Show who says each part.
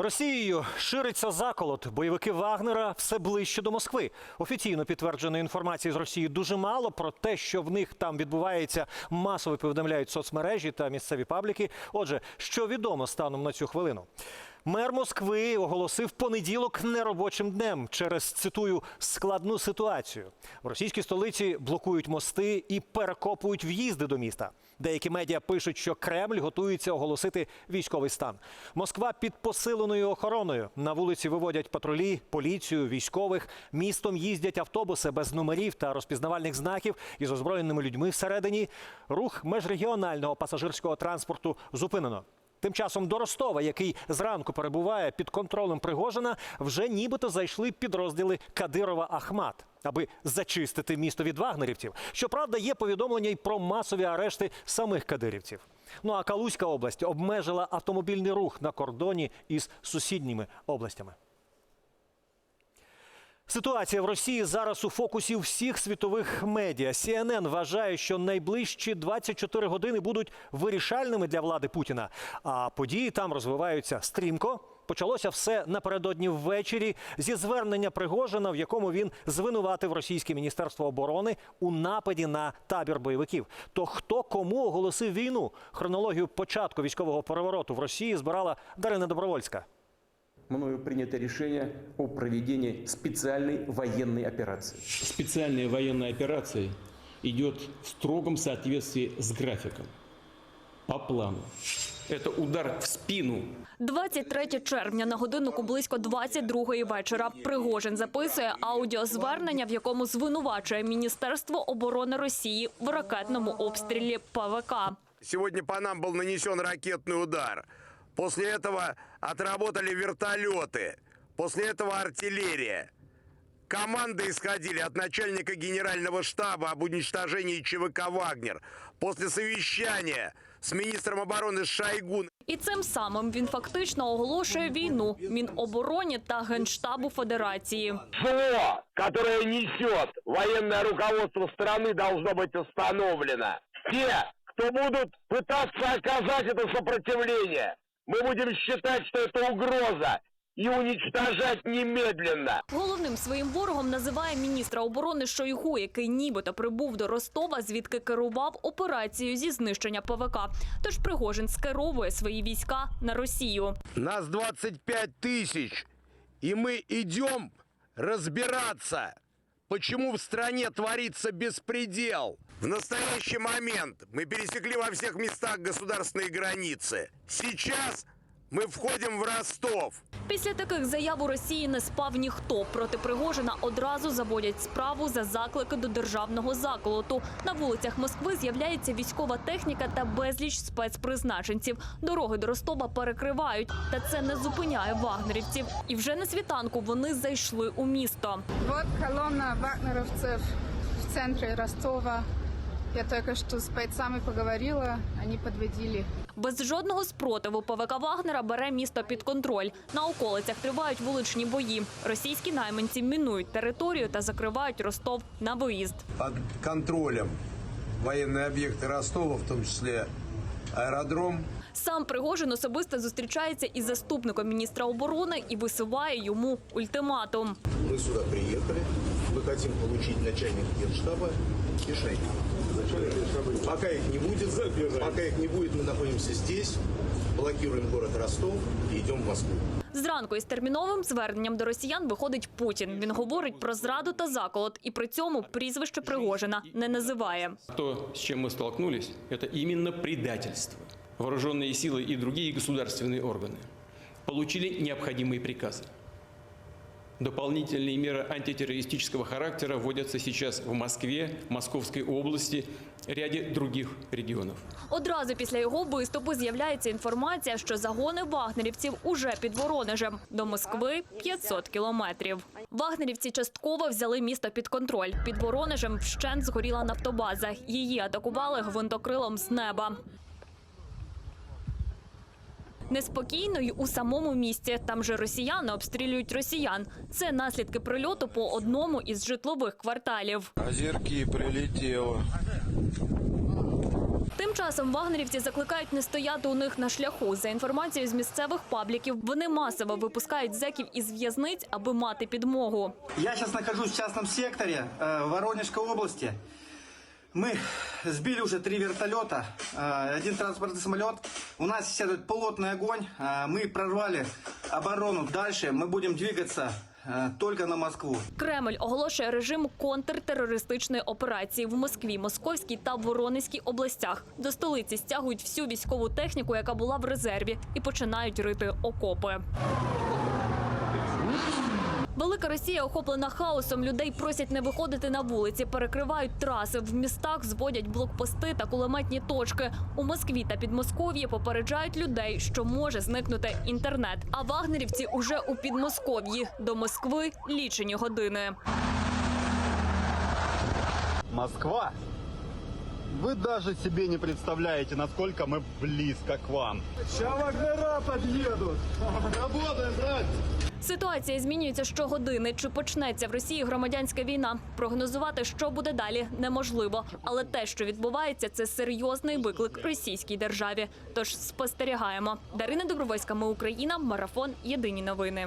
Speaker 1: Росією шириться заколот. Бойовики Вагнера все ближче до Москви. Офіційно підтвердженої інформації з Росії дуже мало. Про те, що в них там відбувається, масово повідомляють соцмережі та місцеві пабліки. Отже, що відомо станом на цю хвилину? Мер Москви оголосив понеділок неробочим днем через цитую складну ситуацію. В російській столиці блокують мости і перекопують в'їзди до міста. Деякі медіа пишуть, що Кремль готується оголосити військовий стан. Москва під посиленою охороною. На вулиці виводять патрулі, поліцію, військових. Містом їздять автобуси без номерів та розпізнавальних знаків із озброєними людьми всередині. Рух межрегіонального пасажирського транспорту зупинено. Тим часом до Ростова, який зранку перебуває під контролем Пригожина, вже нібито зайшли підрозділи Кадирова Ахмат, аби зачистити місто від вагнерівців. Щоправда, є повідомлення й про масові арешти самих кадирівців. Ну а Калузька область обмежила автомобільний рух на кордоні із сусідніми областями. Ситуація в Росії зараз у фокусі всіх світових медіа. CNN вважає, що найближчі 24 години будуть вирішальними для влади Путіна. А події там розвиваються стрімко. Почалося все напередодні ввечері зі звернення Пригожина, в якому він звинуватив російське міністерство оборони у нападі на табір бойовиків. То хто кому оголосив війну? Хронологію початку військового перевороту в Росії збирала Дарина Добровольська
Speaker 2: мною принято решение о проведении специальной военной операции.
Speaker 3: Специальная военная операция идет в строгом соответствии с графиком, по плану.
Speaker 2: Это удар в спину
Speaker 4: 23 червня на годиннику близько 22-ї вечора. Пригожин записує аудіозвернення, в якому звинувачує Міністерство оборони Росії в ракетному обстрілі ПВК.
Speaker 5: Сегодня по нам был нанесен ракетный удар. После этого отработали вертолеты. После этого артиллерия. Команды исходили от начальника генерального штаба об уничтожении ЧВК «Вагнер». После совещания с министром обороны Шойгу
Speaker 4: І цим самим він фактично оголошує війну Мінобороні та Генштабу Федерації.
Speaker 6: зло, которое несет военное руководство страны, должно быть установлено. Те, кто будут пытаться оказать это сопротивление, мы будем считать, что это угроза и уничтожать немедленно.
Speaker 4: Головним своїм ворогом називає міністра оборони Шойгу, який нібито прибув до Ростова, звідки керував операцією зі знищення ПВК. Тож Пригожин скеровує свої війська на Росію.
Speaker 5: Нас 25 тысяч, и мы идем разбираться, почему в стране творится беспредел. В настоящий момент мы пересекли во всех местах государственные границы. Сейчас мы входим в Ростов.
Speaker 4: Після таких заяв у Росії не спав ніхто. Проти Пригожина одразу заводять справу за заклики до державного заколоту. На вулицях Москви з'являється військова техніка та безліч спецпризначенців. Дороги до Ростова перекривають, та це не зупиняє вагнерівців. І вже на світанку вони зайшли у місто.
Speaker 7: Вот колонна вагнеровцев в центре Ростова. Я только что с бойцами поговорила, они подводили.
Speaker 4: Без жодного спротиву ПВК Вагнера бере місто під контроль. На околицях тривають вуличні бої. Російські найманці мінують територію та закривають Ростов на виїзд.
Speaker 8: под контролем военные объекты Ростова, в том числе аэродром.
Speaker 4: Сам Пригожин особисто зустрічається із заступником міністра оборони і висуває йому ультиматум.
Speaker 8: Мы сюда приехали, мы хотим получить начальника генштаба и Шойгу. Пока их не будет, пока их не будет, мы находимся здесь, блокируем город Ростов и идем в Москву.
Speaker 4: Зранку із терміновим зверненням до росіян виходить Путін. Він говорить про зраду та заколот, і при цьому прізвище Пригожина не називає.
Speaker 3: То, с чем мы столкнулись, это именно предательство. Вооруженные силы и другие государственные органы получили необходимые приказы. Дополнительные меры антитеррористического характера вводятся сейчас в Москве, Московской области, ряде других регионов.
Speaker 4: Одразу після його виступу з'являється інформація, що загони вагнерівців уже під Воронежем. До Москви 500 кілометрів. Вагнерівці частково взяли місто під контроль. Під Воронежем вщент згоріла нафтобаза. Її атакували гвинтокрилом з неба. Неспокійно й у самому місті. Там же росіяни обстрілюють росіян. Це наслідки прильоту по одному із житлових кварталів.
Speaker 9: Озерки прилетело.
Speaker 4: Тим часом вагнерівці закликають не стояти у них на шляху. За інформацією з місцевих пабліків, вони масово випускають зеків із в'язниць, аби мати підмогу.
Speaker 9: Я сейчас нахожусь в частном секторе э, Воронежской области. Мы сбили уже три вертолета, э, один транспортный самолет. У нас сейчас идет плотный огонь. Э, Мы прорвали оборону. Дальше мы будем двигаться э, только на Москву.
Speaker 4: Кремль оголошує режим контртерористичної операції в Москві, Московській та Воронезькій областях. До столиці стягують всю військову техніку, яка була в резерві, і починають рити окопи. Велика Росія охоплена хаосом. Людей просять не виходити на вулиці, перекривають траси. В містах зводять блокпости та кулеметні точки. У Москві та Підмосков'ї попереджають людей, що може зникнути інтернет. А вагнерівці уже у Підмосков'ї. До Москви лічені години.
Speaker 10: Москва. Вы даже себе не представляете, насколько мы близко к вам. Сейчас вагнера подъедут. Работаем, братья.
Speaker 4: Ситуація змінюється щогодини. Чи почнеться в Росії громадянська війна? Прогнозувати, що буде далі, неможливо. Але те, що відбувається, це серйозний виклик російській державі. Тож спостерігаємо. Дарина Добровольська, ми Україна, марафон. Єдині новини.